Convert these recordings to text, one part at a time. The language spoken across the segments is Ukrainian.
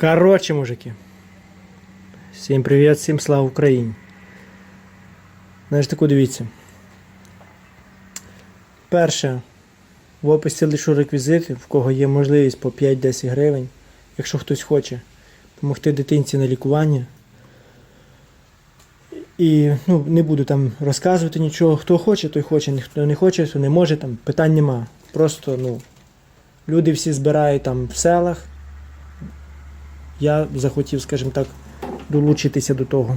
Короче, мужики. Всім привіт, всім слава Україні. Знаєш, таку дивіться. Перше, в описі лишу реквізити, в кого є можливість по 5-10 гривень, якщо хтось хоче допомогти дитинці на лікування. І ну, не буду там розказувати нічого. Хто хоче, той хоче, ніхто не хоче, то не може, там питань нема. Просто, ну, люди всі збирають там в селах. Я захотів, скажімо так, долучитися до того.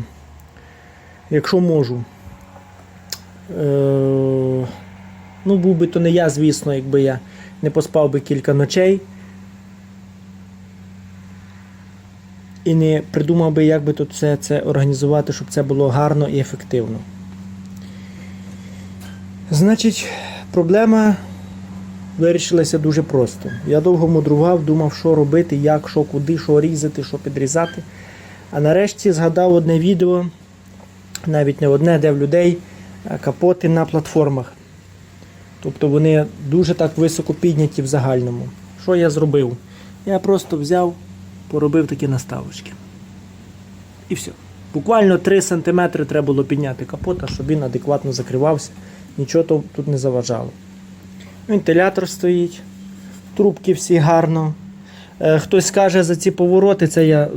Якщо можу. Е- ну, був би то не я, звісно, якби я не поспав би кілька ночей. І не придумав би, як би тут все це організувати, щоб це було гарно і ефективно. Значить, проблема вирішилася дуже просто. Я довго мудрував, думав, що робити, як, що, куди, що різати, що підрізати. А нарешті згадав одне відео, навіть не одне, де в людей е, капоти на платформах. Тобто вони дуже так високо підняті в загальному. Що я зробив? Я просто взяв, поробив такі наставочки. І все. Буквально 3 см треба було підняти капота, щоб він адекватно закривався, нічого тут не заважало. Вентилятор стоїть, трубки всі гарно. Е, Хтось скаже за ці повороти, це я е,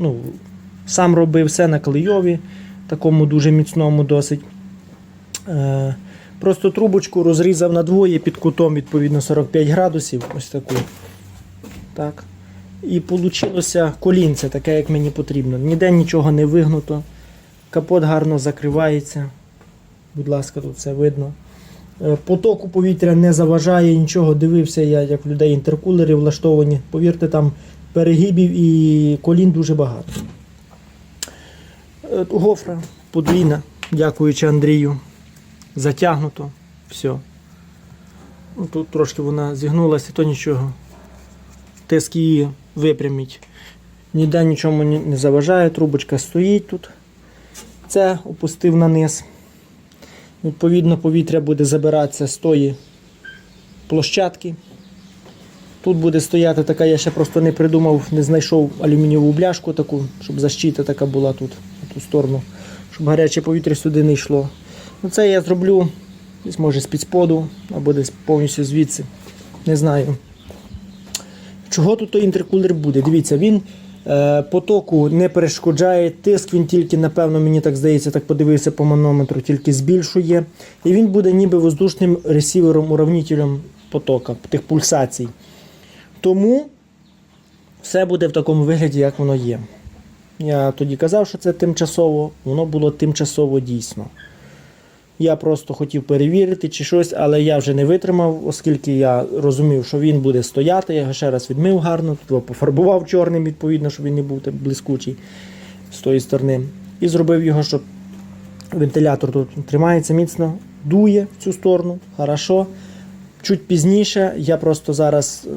ну, сам робив все на клейові, такому дуже міцному досить. Е, Просто трубочку розрізав на двоє під кутом, відповідно, 45 градусів. Ось таку. Так. І вийшло колінце, таке, як мені потрібно. Ніде нічого не вигнуто. Капот гарно закривається. Будь ласка, тут все видно. Е, Потоку повітря не заважає нічого. Дивився я, як в людей інтеркулери влаштовані. Повірте, там перегибів і колін дуже багато. Е, Гофра подвійна, дякуючи Андрію. Затягнуто. Все. Ну, Тут трошки вона зігнулася, то нічого. Тиск її випрямить. Ніде нічому не не заважає, трубочка стоїть тут. Це опустив на низ. Відповідно, повітря буде забиратися з тої площадки. Тут буде стояти така, я ще просто не придумав, не знайшов алюмінієву бляшку таку, щоб защита така була тут, на ту сторону, щоб гаряче повітря сюди не йшло. Ну, це я зроблю десь може з-під споду або десь повністю звідси. Не знаю. Чого тут той інтеркулер буде? Дивіться, він потоку не перешкоджає, тиск він тільки, напевно, мені так здається, так подивився по манометру, тільки збільшує. І він буде ніби воздушним ресівером, уравнітелем потока, тих пульсацій. Тому все буде в такому вигляді, як воно є. Я тоді казав, що це тимчасово, воно було тимчасово дійсно. Я просто хотів перевірити чи щось, але я вже не витримав, оскільки я розумів, що він буде стояти. Я його ще раз відмив гарно, тут пофарбував чорним, відповідно, щоб він не був так блискучий з тої сторони. І зробив його, щоб вентилятор тут тримається міцно, дує в цю сторону, хорошо. Чуть пізніше я просто зараз е,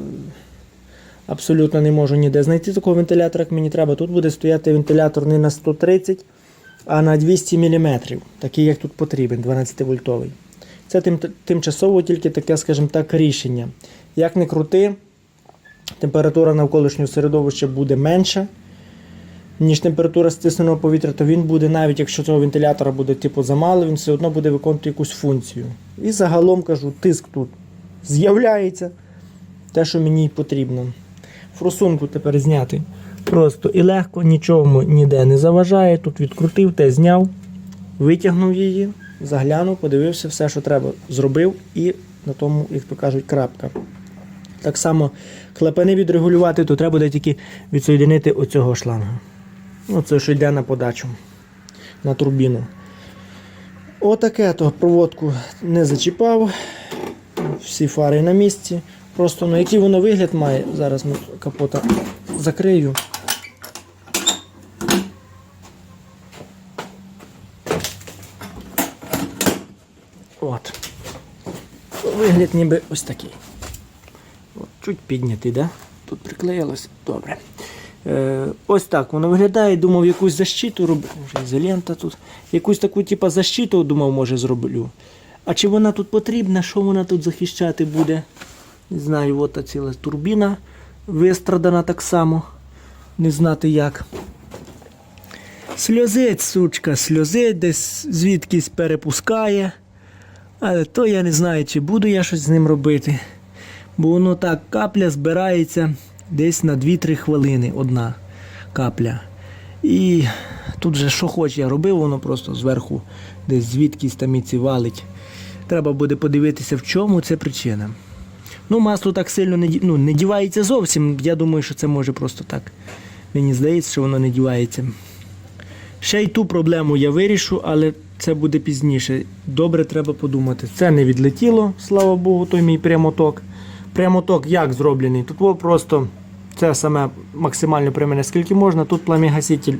абсолютно не можу ніде знайти такого вентилятора, як мені треба. Тут буде стояти вентилятор не на 130, а на 200 мм, такий, як тут потрібен, 12-вольтовий. Це тим, тимчасово тільки таке, скажімо так, рішення. Як не крути, температура навколишнього середовища буде менша, ніж температура стисненого повітря, то він буде, навіть якщо цього вентилятора буде типу замало, він все одно буде виконувати якусь функцію. І загалом кажу, тиск тут з'являється те, що мені потрібно. Форсунку тепер зняти. Просто і легко, нічому ніде не заважає. Тут відкрутив, те зняв, витягнув її, заглянув, подивився, все, що треба, зробив, і на тому, як то кажуть, крапка. Так само клапани відрегулювати, то треба буде тільки відсоєдинити оцього шланга. Ну, це що йде на подачу, на турбіну. Отаке то проводку не зачіпав. Всі фари на місці. Просто ну, який воно вигляд має, зараз капота закрию. От. Вигляд ніби ось такий. От, чуть піднятий, да? Тут приклеїлось. Добре. Е, ось так воно виглядає. Думав, якусь защиту роблю. Вже ізолента тут. Якусь таку, типу, защиту, думав, може, зроблю. А чи вона тут потрібна? Що вона тут захищати буде? Не знаю, от ціла турбіна вистрадана так само. не знати як. Сльозить, сучка, сльозить, десь звідкись перепускає. Але то я не знаю, чи буду я щось з ним робити. Бо воно так, капля збирається десь на 2-3 хвилини одна капля. І тут же що хоч я робив, воно просто зверху десь звідкись там і ці валить. Треба буде подивитися, в чому це причина. Ну, масло так сильно не, ну, не дівається зовсім. Я думаю, що це може просто так. Мені здається, що воно не дівається. Ще й ту проблему я вирішу, але це буде пізніше. Добре, треба подумати. Це не відлетіло, слава Богу, той мій прямоток. Прямоток як зроблений? Тут просто це саме максимально прямене, скільки можна. Тут пламігаситель,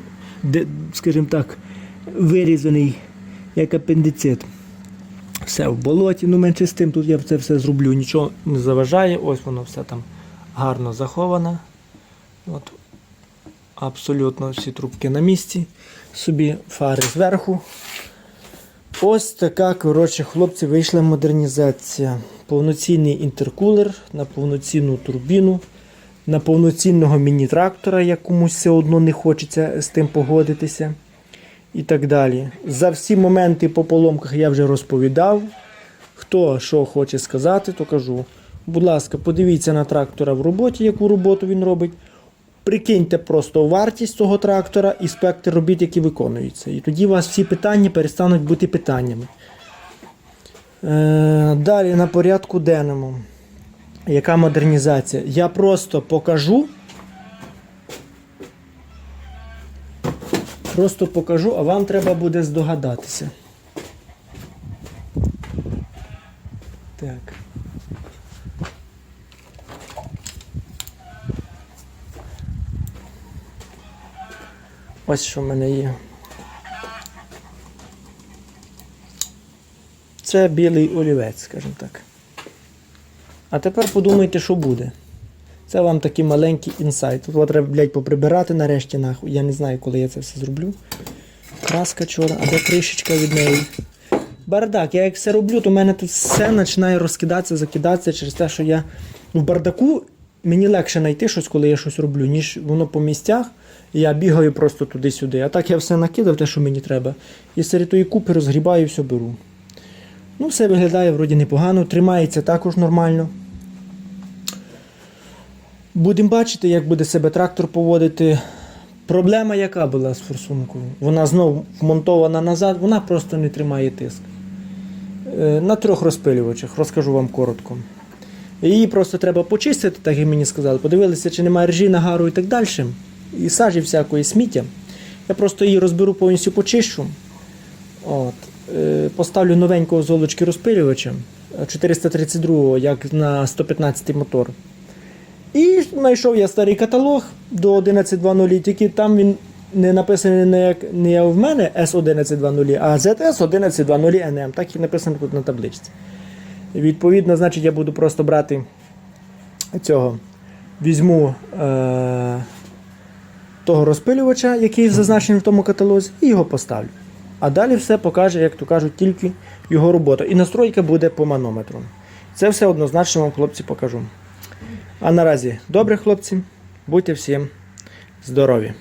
скажімо так, вирізаний як апендицит. Все в болоті, ну менше з тим, тут я це все зроблю, нічого не заважає. Ось воно все там гарно заховане. От. Абсолютно всі трубки на місці. Собі фари зверху. Ось така, коротше, хлопці, вийшла модернізація. Повноцінний інтеркулер на повноцінну турбіну, на повноцінного міні-трактора, як комусь все одно не хочеться з тим погодитися. І так далі. За всі моменти по поломках я вже розповідав. Хто що хоче сказати, то кажу. Будь ласка, подивіться на трактора в роботі, яку роботу він робить. Прикиньте просто вартість цього трактора і спектр робіт, які виконуються. І тоді у вас всі питання перестануть бути питаннями. Е, далі на порядку денному. Яка модернізація? Я просто покажу. Просто покажу, а вам треба буде здогадатися. Так. Ось що в мене є. Це білий олівець, скажімо так. А тепер подумайте, що буде. Це вам такий маленький інсайт. Тут треба, блядь, поприбирати нарешті нахуй. Я не знаю, коли я це все зроблю. Краска чорна, а де кришечка від неї. Бардак, я як все роблю, то в мене тут все починає розкидатися, закидатися через те, що я в бардаку мені легше знайти щось, коли я щось роблю, ніж воно по місцях. І я бігаю просто туди-сюди. А так я все накидав, те, що мені треба. І серед тої купи розгрібаю і все беру. Ну, все виглядає вроді непогано, тримається також нормально. Будемо бачити, як буде себе трактор поводити. Проблема яка була з форсункою? Вона знову вмонтована назад, вона просто не тримає тиск. Е, На трьох розпилювачах, розкажу вам коротко. Її просто треба почистити, так як мені сказали. Подивилися, чи немає ржі, нагару і так далі. І сажі всякої сміття. Я просто її розберу повністю почищу. От. Е, Поставлю новенького з голочки розпилювача 432 як на 115 мотор. І знайшов я старий каталог до 11.2.0, тільки там він не написаний не як не в мене S1120, а ZS 1120 NM. Так і написано тут на табличці. Відповідно, значить, я буду просто брати цього. Візьму е- того розпилювача, який зазначений в тому каталозі, і його поставлю. А далі все покаже, як то кажуть, тільки його робота. І настройка буде по манометру. Це все однозначно вам, хлопці, покажу. А наразі добре, хлопці, будьте всім здорові!